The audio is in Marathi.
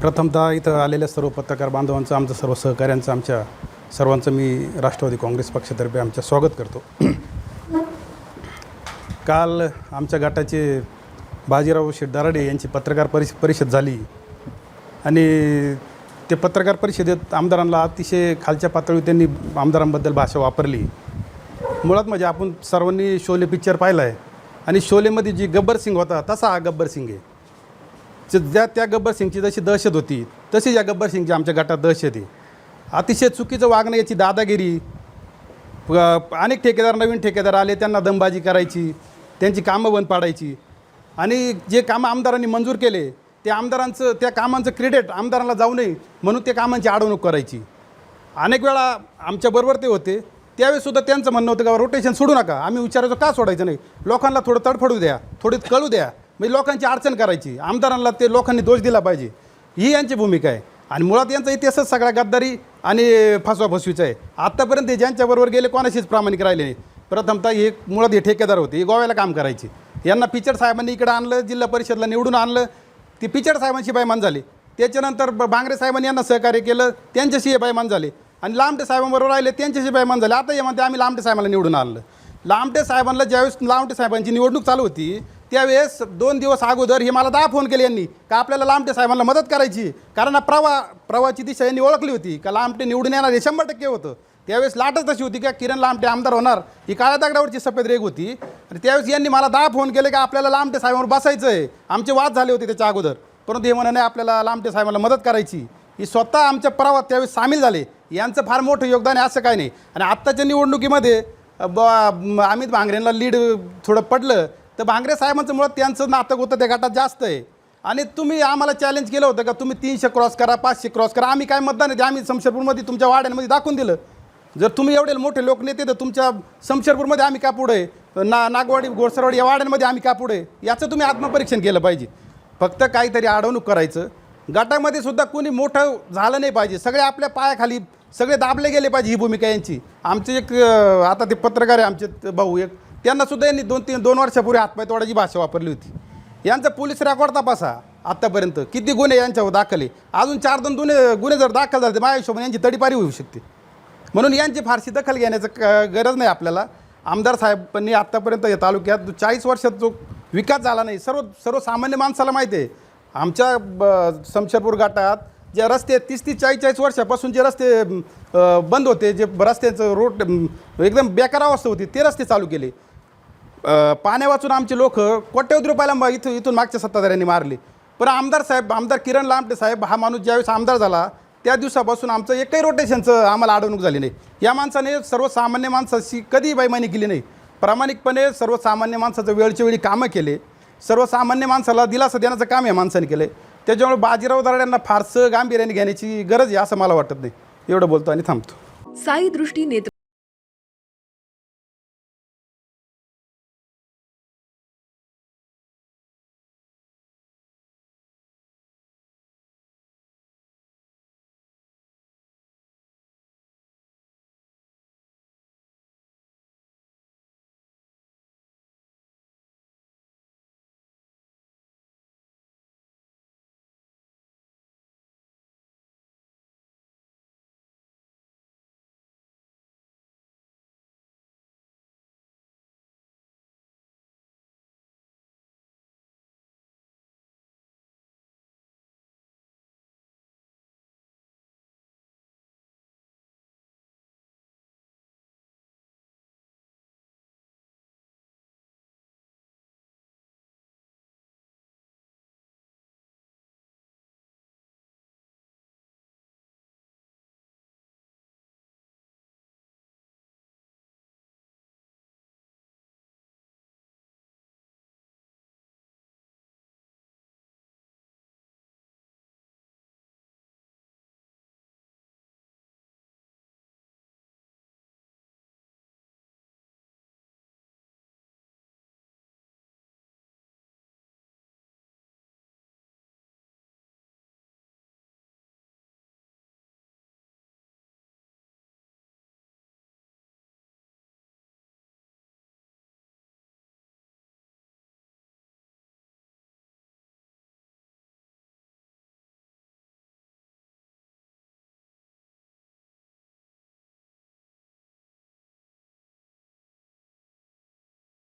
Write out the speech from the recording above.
प्रथमतः इथं आलेल्या सर्व पत्रकार बांधवांचं आमचं सर्व सहकाऱ्यांचं आमच्या सर्वांचं मी राष्ट्रवादी काँग्रेस पक्षातर्फे आमच्या स्वागत करतो. काल आमच्या गटाचे बाजीराव शेठ यांची पत्रकार परिष परिषद झाली. आणि ते पत्रकार परिषदेत आमदारांना अतिशय खालच्या पातळीवर त्यांनी आमदारांबद्दल भाषा वापरली. मुळात म्हणजे आपण सर्वांनी शोले पिक्चर पाहिला आहे आणि शोलेमध्ये जी गब्बर सिंग होता तसा हा गब्बर सिंग आहे. ज्या त्या गब्बर सिंगची जशी दहशत होती तशी या गब्बर सिंगची आमच्या गटात दहशत आहे. अतिशय चुकीचं वागणं याची दादागिरी. अनेक ठेकेदार नवीन ठेकेदार आले त्यांना दमबाजी करायची त्यांची कामं बंद पाडायची. आणि जे कामं आमदारांनी मंजूर केले ते आमदारांचं त्या कामांचं क्रेडिट आमदारांना जाऊ नये म्हणून त्या कामांची अडवणूक करायची. अनेक वेळा आमच्याबरोबर ते होते. त्यावेळीसुद्धा त्यांचं म्हणणं होतं का रोटेशन सोडू नका. आम्ही विचारायचो का सोडायचं नाही? लोकांना थोडं तडफडू द्या थोडी कळू द्या. म्हणजे लोकांची अडचण करायची. आमदारांना ते लोकांनी दोष दिला पाहिजे. ही यांची भूमिका आहे. आणि मुळात यांचा इतिहासच सगळा गद्दारी आणि फसवाफसवीचा आहे. आत्तापर्यंत ते ज्यांच्याबरोबर गेले कोणाशीच प्रामाणिक राहिले नाही. प्रथमतः हे मुळात हे ठेकेदार होते. हे गोव्याला काम करायचे. यांना पिचड साहेबांनी इकडं आणलं जिल्हा परिषदला निवडून आणलं. ती पिचड साहेबांशी बायमान झाली. त्याच्यानंतर ब- बांगरे साहेबांनी यांना सहकार्य केलं. त्यांच्याशी हे बायमान झाले. आणि लांबटे साहेबांबरोबर राहिले त्यांच्याशी बायमान झाले. आता हे म्हणते आम्ही लांबटे साहेबांना निवडून आणलं. लांबटे साहेबांना ज्यावेळेस लांबटे साहेबांची निवडणूक चालू होती त्यावेळेस दोन दिवस अगोदर हे मला दहा फोन केले यांनी का आपल्याला लांबटे साहेबांना मदत करायची? कारण प्रवा प्रवाची दिशा यांनी ओळखली होती का लांबटे निवडून येणार हे शंभर टक्के होतं. त्यावेळेस लाटच तशी होती का किरण लांबटे आमदार होणार ही काळ्या दगडावरची सफेद रेग होती. आणि त्यावेळेस यांनी मला दहा फोन केले का आपल्याला लांबटे साहेबांवर बसायचं आहे आमचे वाद झाले होते त्याच्या अगोदर. परंतु हे म्हणणे आपल्याला लांबटे साहेबांना मदत करायची. ही स्वतः आमच्या प्रवाहात त्यावेळेस सामील झाले. यांचं फार मोठं योगदान आहे असं काय नाही. आणि आत्ताच्या निवडणुकीमध्ये ब अमित भांगरेंना लीड थोडं पडलं तर भांगरे साहेबांचं मुळात त्यांचं नाटक होतं त्या गटात जास्त आहे. आणि तुम्ही आम्हाला चॅलेंज केलं होतं का तुम्ही तीनशे क्रॉस करा पाचशे क्रॉस करा. आम्ही काय मतदान आहे आम्ही शमशेरपूरमध्ये तुमच्या वाड्यांमध्ये दाखवून दिलं. जर तुम्ही एवढे मोठे लोक नेते तर तुमच्या शमशेरपूरमध्ये आम्ही का पुढे? ना नागवाडी घोडसरवाडी या वाड्यांमध्ये आम्ही का पुढे? याचं तुम्ही आत्मपरीक्षण केलं पाहिजे. फक्त काहीतरी अडवणूक करायचं. गटामध्ये सुद्धा कोणी मोठं झालं नाही पाहिजे. सगळे आपल्या पायाखाली सगळे दाबले गेले पाहिजे ही भूमिका यांची. आमचे एक आता ते पत्रकार आहे आमचे भाऊ एक. त्यांना सुद्धा यांनी दोन तीन दोन वर्षापूर्वी हातपाय तोडायची भाषा वापरली होती. यांचा पोलीस रेकॉर्ड तपासा आत्तापर्यंत किती गुन्हे यांच्यावर दाखल आहे? अजून चार दोन गुन्हे गुन्हे जर दाखल झाले तर माझ्या हिशोबाने यांची तडीपारी होऊ शकते. म्हणून यांची फारशी दखल घेण्याचं क- गरज नाही आपल्याला. आमदार साहेबांनी आत्तापर्यंत या तालुक्यात चाळीस वर्षात जो विकास झाला नाही सर्व सर्वसामान्य माणसाला माहिती आहे. आमच्या ब- शमशेरपूर घाटात जे रस्ते तीस तीस चाळीस चाळीस वर्षापासून जे रस्ते बंद होते जे रस्त्याचं रोड एकदम बेकार अवस्था होती ते रस्ते चालू केले. पाण्या वाचून आमचे लोक कोट्यवधी रुपयाला इथून इथून मागच्या सत्ताधाऱ्यांनी मारले. पण आमदार साहेब आमदार किरण लांबटे साहेब हा माणूस ज्यावेळेस आमदार झाला त्या दिवसापासून आमचं एकही रोटेशनचं आम्हाला अडवणूक झाली नाही. या माणसाने सर्वसामान्य माणसाशी कधीही बैमानी केली नाही. प्रामाणिकपणे सर्वसामान्य माणसाचं वेळच्या वेळी कामं केले. सर्वसामान्य माणसाला दिलासा देण्याचं काम या माणसाने केलं. त्याच्यामुळे बाजीराव दराड्यांना फारसं गांभीर्याने घेण्याची गरज आहे असं मला वाटत नाही. एवढं बोलतो आणि थांबतो. साई दृष्टी नेत्र